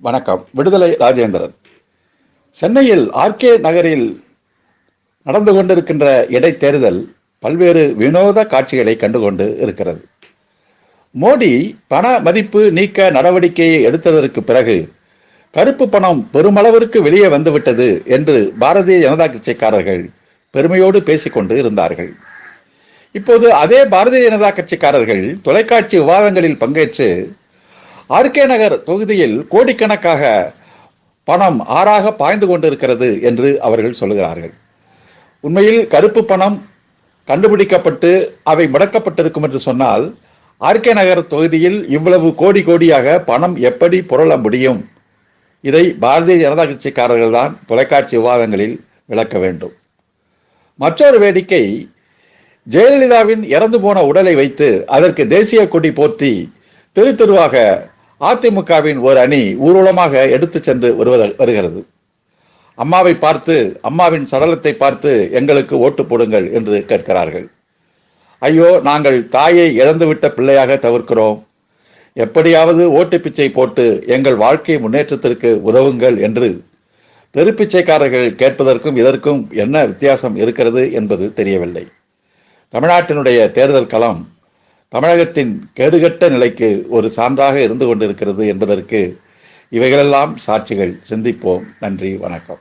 வணக்கம். விடுதலை ராஜேந்திரன். சென்னையில் ஆர்கே நகரில் நடந்து கொண்டிருக்கின்ற இடைத்தேர்தல் பல்வேறு வினோத காட்சிகளை கண்டுகொண்டு இருக்கிறது. மோடி பண மதிப்பு நீக்க நடவடிக்கையை எடுத்ததற்கு பிறகு கருப்பு பணம் பெருமளவிற்கு வெளியே வந்துவிட்டது என்று பாரதிய ஜனதா கட்சிக்காரர்கள் பெருமையோடு பேசிக்கொண்டு இருந்தார்கள். இப்போது அதே பாரதிய ஜனதா கட்சிக்காரர்கள் தொலைக்காட்சி விவாதங்களில் பங்கேற்று ஆர்கே நகர் தொகுதியில் கோடிக்கணக்காக பணம் ஆறாக பாய்ந்து கொண்டிருக்கிறது என்று அவர்கள் சொல்லுகிறார்கள். உண்மையில் கருப்பு பணம் கண்டுபிடிக்கப்பட்டு அவை முடக்கப்பட்டிருக்கும் என்று சொன்னால் ஆர்கே நகர் தொகுதியில் இவ்வளவு கோடி கோடியாக பணம் எப்படி புரள முடியும்? இதை பாரதிய ஜனதா கட்சிக்காரர்கள் தான் தொலைக்காட்சி விவாதங்களில் விளக்க வேண்டும். மற்றொரு வேடிக்கை ஜெயலலிதாவின் இறந்து போன உடலை வைத்து அதற்கு தேசிய கொடி போர்த்தி தெரு தெருவாக அதிமுகவின் ஒரு அணி ஊர்வலமாக எடுத்து சென்று வருவது வருகிறது. அம்மாவை பார்த்து அம்மாவின் சடலத்தை பார்த்து எங்களுக்கு ஓட்டு போடுங்கள் என்று கேட்கிறார்கள். ஐயோ நாங்கள் தாயை இழந்துவிட்ட பிள்ளையாக தவிர்க்கிறோம். எப்படியாவது ஓட்டு பிச்சை போட்டு எங்கள் வாழ்க்கை முன்னேற்றத்திற்கு உதவுங்கள் என்று தெருப்பிச்சைக்காரர்கள் கேட்பதற்கும் இதற்கும் என்ன வித்தியாசம் இருக்கிறது என்பது தெரியவில்லை. தமிழ்நாட்டினுடைய தேர்தல் களம் தமிழகத்தின் கேடுகட்ட நிலைக்கு ஒரு சான்றாக இருந்து கொண்டிருக்கிறது என்பதற்கு இவைகளெல்லாம் சாட்சிகள். சிந்திப்போம். நன்றி. வணக்கம்.